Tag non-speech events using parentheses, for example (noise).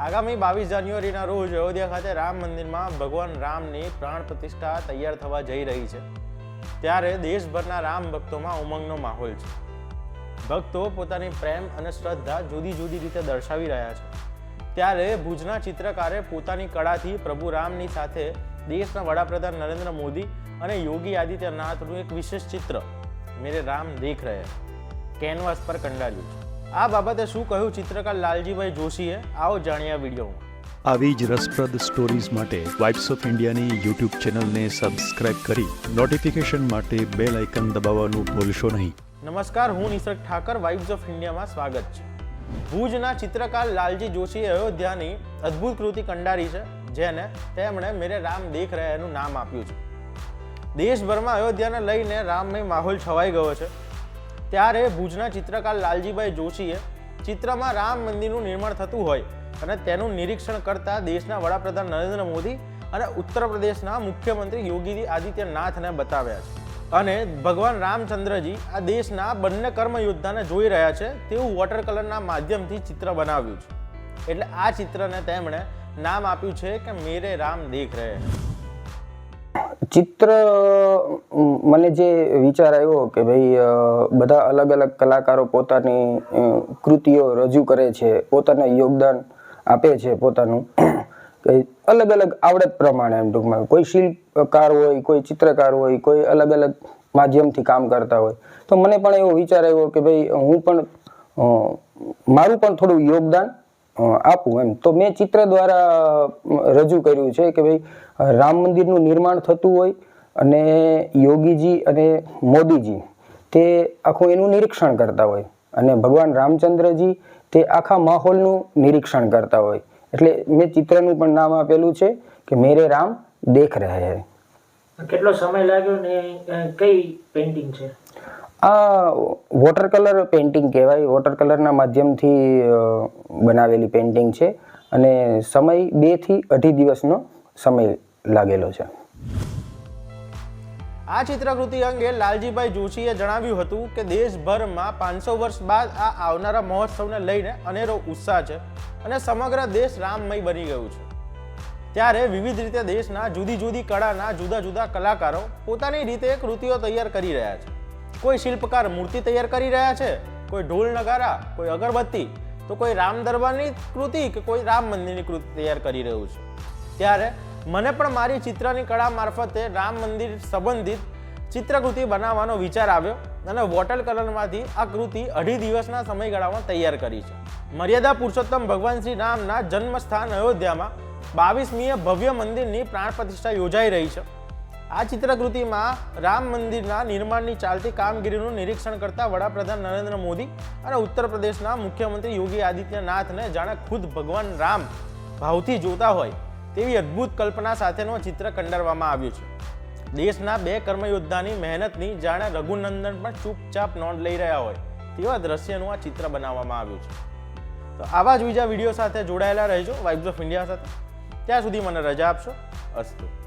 આગામી બાવીસ જાન્યુઆરીના રોજ અયોધ્યા ખાતે રામ મંદિરમાં ભગવાન રામની પ્રાણ પ્રતિષ્ઠા તૈયાર થવા જઈ રહી છે. ત્યારે દેશભરના રામ ભક્તોમાં ઉમંગનો માહોલ છે. ભક્તો પોતાની પ્રેમ અને શ્રદ્ધા જુદી જુદી રીતે દર્શાવી રહ્યા છે. ત્યારે ભુજના ચિત્રકારે પોતાની કળાથી પ્રભુ રામની સાથે દેશના વડાપ્રધાન નરેન્દ્ર મોદી અને યોગી આદિત્યનાથનું એક વિશેષ ચિત્ર, મેરે રામ દેખ રહે કેનવાસ પર કંડાર્યું છે. આ બાબતે શું કહ્યું ચિત્રકાર લાલજીભાઈ જોશીએ? આવો જાણ્યા વિડીયોમાં. આવી જ રસપ્રદ સ્ટોરીઝ માટે વાઇબ્સ ઓફ ઇન્ડિયાની યુટ્યુબ ચેનલને સબસ્ક્રાઇબ કરી નોટિફિકેશન માટે બેલ આઇકન દબાવવાનું ભૂલશો નહીં. નમસ્કાર હું નિસર્ગ ઠાકર વાઇબ્સ ઓફ ઇન્ડિયામાં સ્વાગત છે. ભુજના ચિત્રકાર લાલજી જોશીએ અયોધ્યાની અદ્ભુત કૃતિ કંડારી છે જેને તેમણે મેરે રામ દેખ રહે એનું નામ આપ્યું છે. દેશભરમાં અયોધ્યાને લઈને રામમય માહોલ છવાઈ ગયો છે. ત્યારે ભુજના ચિત્રકાર લાલજીભાઈ જોશીએ ચિત્રમાં રામ મંદિરનું નિર્માણ થતું હોય અને તેનું નિરીક્ષણ કરતા દેશના વડાપ્રધાન નરેન્દ્ર મોદી અને ઉત્તર પ્રદેશના મુખ્યમંત્રી યોગી આદિત્યનાથને બતાવ્યા છે. અને ભગવાન રામચંદ્રજી આ દેશના બંને કર્મયોદ્ધાને જોઈ રહ્યા છે તેવું વોટર કલરના માધ્યમથી ચિત્ર બનાવ્યું છે. એટલે આ ચિત્રને તેમણે નામ આપ્યું છે કે મેરે રામ દેખ રહે ચિત્ર મને જે વિચાર આવ્યો કે ભાઈ બધા અલગ અલગ કલાકારો પોતાની કૃતિઓ રજૂ કરે છે, પોતાને યોગદાન આપે છે પોતાનું (clears throat) અલગ અલગ આવડત પ્રમાણે એમ ટૂંકમાં. કોઈ શિલ્પકાર હોય, કોઈ ચિત્રકાર હોય, કોઈ અલગ અલગ માધ્યમથી કામ કરતા હોય. તો મને પણ એવો વિચાર આવ્યો કે ભાઈ, હું પણ મારું પણ થોડું યોગદાન આપું એમ. તો મેં ચિત્ર દ્વારા રજૂ કર્યું છે કે ભાઈ, રામ મંદિરનું નિર્માણ થતું હોય અને યોગીજી અને મોદીજી તે આખું એનું નિરીક્ષણ કરતા હોય. અને ભગવાન રામચંદ્રજી તે આખા માહોલનું નિરીક્ષણ કરતા હોય. એટલે મેં ચિત્રનું પણ નામ આપેલું છે કે મેરે રામ દેખ રહે હે. કેટલો સમય લાગ્યો ને કઈ પેઇન્ટિંગ છે? આ વોટર કલર પેઇન્ટિંગ કહેવાય. વોટર કલરના માધ્યમથી બનાવેલી પેઇન્ટિંગ છે. અને સમય બેથી અઢી દિવસનો સમય લાગેલો છે. આ ચિત્રકૃતિ અંગે લાલજીભાઈ જોશીએ જણાવ્યું હતું કે દેશભરમાં પાંચસો વર્ષ બાદ આ આવનારા મહોત્સવને લઈને અનેરો ઉત્સાહ છે અને સમગ્ર દેશ રામમય બની ગયું છે. ત્યારે વિવિધ રીતે દેશના જુદી જુદી કળાના જુદા જુદા કલાકારો પોતાની રીતે કૃતિઓ તૈયાર કરી રહ્યા છે. કોઈ શિલ્પકાર મૂર્તિ તૈયાર કરી રહ્યા છે, કોઈ ઢોલ નગારા, કોઈ અગરબત્તી, તો કોઈ રામ દરબારની કૃતિ કે કોઈ રામ મંદિરની કૃતિ તૈયાર કરી રહ્યું છે. ત્યારે મને પણ મારી ચિત્રની કળા મારફતે રામ મંદિર સંબંધિત ચિત્રકૃતિ બનાવવાનો વિચાર આવ્યો અને વોટર કલરમાંથી આ કૃતિ અઢી દિવસના સમયગાળામાં તૈયાર કરી છે. મર્યાદા પુરુષોત્તમ ભગવાન શ્રી રામના જન્મસ્થાન અયોધ્યામાં બાવીસમીએ ભવ્ય મંદિરની પ્રાણ પ્રતિષ્ઠા યોજાઈ રહી છે. આ ચિત્રકૃતિમાં રામ મંદિરના નિર્માણની ચાલતી કામગીરીનું નિરીક્ષણ કરતા વડાપ્રધાન નરેન્દ્ર મોદી અને ઉત્તર પ્રદેશના મુખ્યમંત્રી યોગી આદિત્યનાથને જાણે ખુદ ભગવાન રામ ભાવથી જોતા હોય. તેવી અદ્ભુત કલ્પના સાથેનું ચિત્ર કંડારવામાં આવ્યું છે. દેશના બે કર્મયોદ્ધાની મહેનતની જાણે રઘુનંદન પણ ચૂપચાપ નોંધ લઈ રહ્યા હોય તેવા દ્રશ્યનું આ ચિત્ર બનાવવામાં આવ્યું છે. તો આવા જ બીજા વીડિયો સાથે જોડાયેલા રહેજો વાઇબ્સ ઓફ ઇન્ડિયા સાથે. ત્યાં સુધી મને રજા આપશો. અસ્તુ.